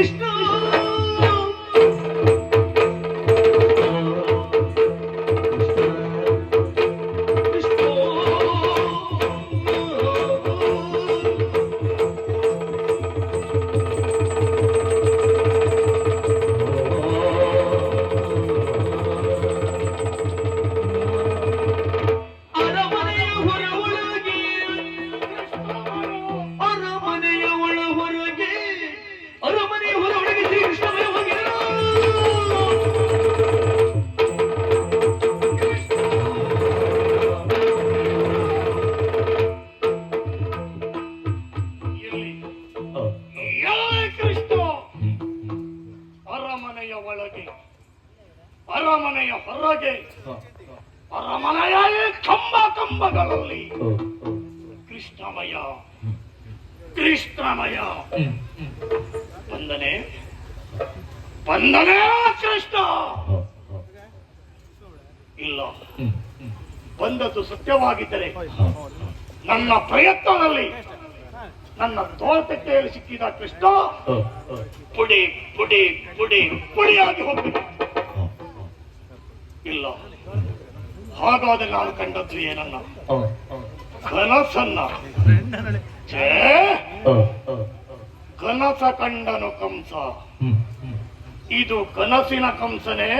Krishna. ಅರಮನೆಯ ಹೊರಗೆ ಅರಮನೆಯ ಕಂಬ ಕಂಬಗಳಲ್ಲಿ. ಕೃಷ್ಣಮಯ ಕೃಷ್ಣಮಯ. ಬಂದನೆ ಬಂದನೆ ಕೃಷ್ಣ. ಇಲ್ಲ. ಬಂದದ್ದು ಸತ್ಯವಾಗಿದ್ದರೆ. ನನ್ನ ಪ್ರಯತ್ನದಲ್ಲಿ ನನ್ನ ತೋಟಕ್ಕೆ ಸಿಕ್ಕಿದ ಕೃಷ್ಣ. ಪುಡಿ ಪುಡಿ ಪುಡಿ ಪುಡಿಯಾಗಿ ಹೋಗ್ಬೇಕು ಹ, ಇಲ್ಲ. ಹಾಗಾದ್ರೆ ನಾನು ಕಂಡದ್ದು ಏನನ್ನ? ಕನಸನ್ನ. ಕನಸ ಕಂಡನು ಕಂಸ. ಇದು ಕನಸಿನ ಕಂಸನೇ.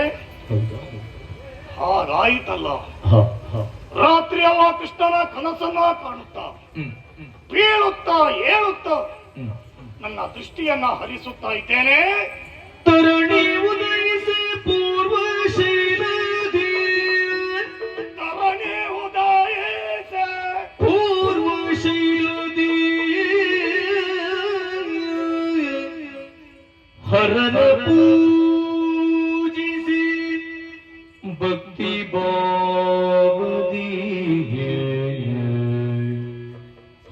ಹಾಗಾಯ್ತಲ್ಲ. ರಾತ್ರಿ ಅವ ಕೃಷ್ಣನ ಕನಸನ್ನ ಕಾಣುತ್ತಾ? ಬೀಳುತ್ತ ಏಳುತ್ತ. ನನ್ನ ದೃಷ್ಟಿಯನ್ನ ಹರಿಸುತ್ತಾ ಇದ್ದೇನೆ. ತರುಣಿ ಹರನ ಪೂಜಿಸಿ ಭಕ್ತಿ ಬಾವದಿ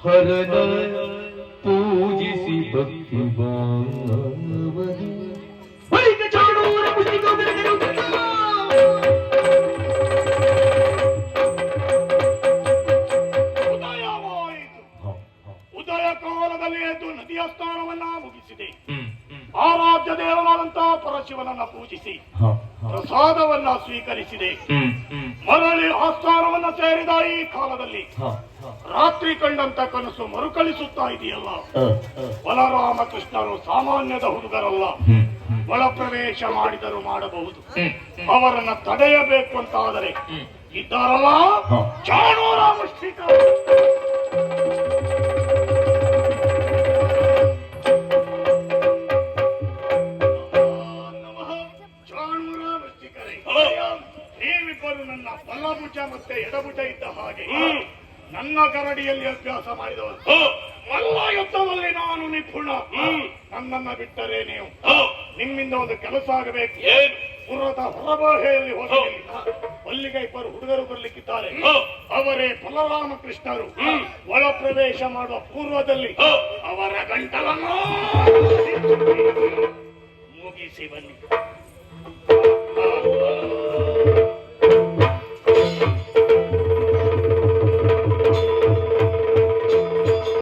ಹರನ ಪೂಜಿಸಿ ಭಕ್ತಿ ಬಾವದಿ. ಉದಯ ಕಾಲದಲ್ಲಿ ಎದ್ದು ನದಿಯ ಸ್ಥಾನವನ್ನ ಮುಗಿಸಿದೆ. ಆರಾಧ್ಯ ದೇವರಾದಂತಹ ಪರಶಿವನನ್ನ ಪೂಜಿಸಿ. ಪ್ರಸಾದವನ್ನ ಸ್ವೀಕರಿಸಿದೆ. ಮರಳಿ ಆಸ್ಥಾನವನ್ನ ಸೇರಿದ ಈ ಕಾಲದಲ್ಲಿ. ರಾತ್ರಿ ಕಂಡಂತ ಕನಸು ಮರುಕಳಿಸುತ್ತಾ ಇದೆಯಲ್ಲ. ಬಲರಾಮ ಕೃಷ್ಣರು ಸಾಮಾನ್ಯದ ಹುಡುಗರಲ್ಲ. ಒಳ ಪ್ರವೇಶ ಮಾಡಿದರೂ ಮಾಡಬಹುದು ಅವರನ್ನ ತಡೆಯಬೇಕು ಅಂತಾದರೆ ಆದರೆ ಇದ್ದಾರಲ್ಲ ಚಾಣೂರ ಚಾಣೂರ ನೀವಿಬ್ಬರು ನನ್ನ ಬಲ್ಲಭುಜ ಮತ್ತೆ ಎಡಭುಜ ಇದ್ದ ಹಾಗೆ ನನ್ನ ಕರಡಿಯಲ್ಲಿ ಅಭ್ಯಾಸ ಮಾಡಿದವರು ಮಲ್ಲ ಯುದ್ಧದಲ್ಲಿ ನಾನು ನಿಪುಣ. ನನ್ನನ್ನ ಬಿಟ್ಟರೆ ನೀವು ನಿಮ್ಮಿಂದ ಒಂದು ಕೆಲಸ ಆಗಬೇಕು. ಪುರದ ಹೊರಬಾಹೆಯಲ್ಲಿ ಹೋಗಿ ಅಲ್ಲಿಗೆ ಇಬ್ಬರು ಹುಡುಗರು ಬರ್ಲಿಕ್ಕಿದ್ದಾರೆ. ಅವರೇ ಬಲರಾಮ ಕೃಷ್ಣರು ಒಳ ಪ್ರವೇಶ ಮಾಡುವ ಪೂರ್ವದಲ್ಲಿ ಅವರ ಗಂಟಲನ್ನು ಮುಗಿಸಿ ಬನ್ನಿ.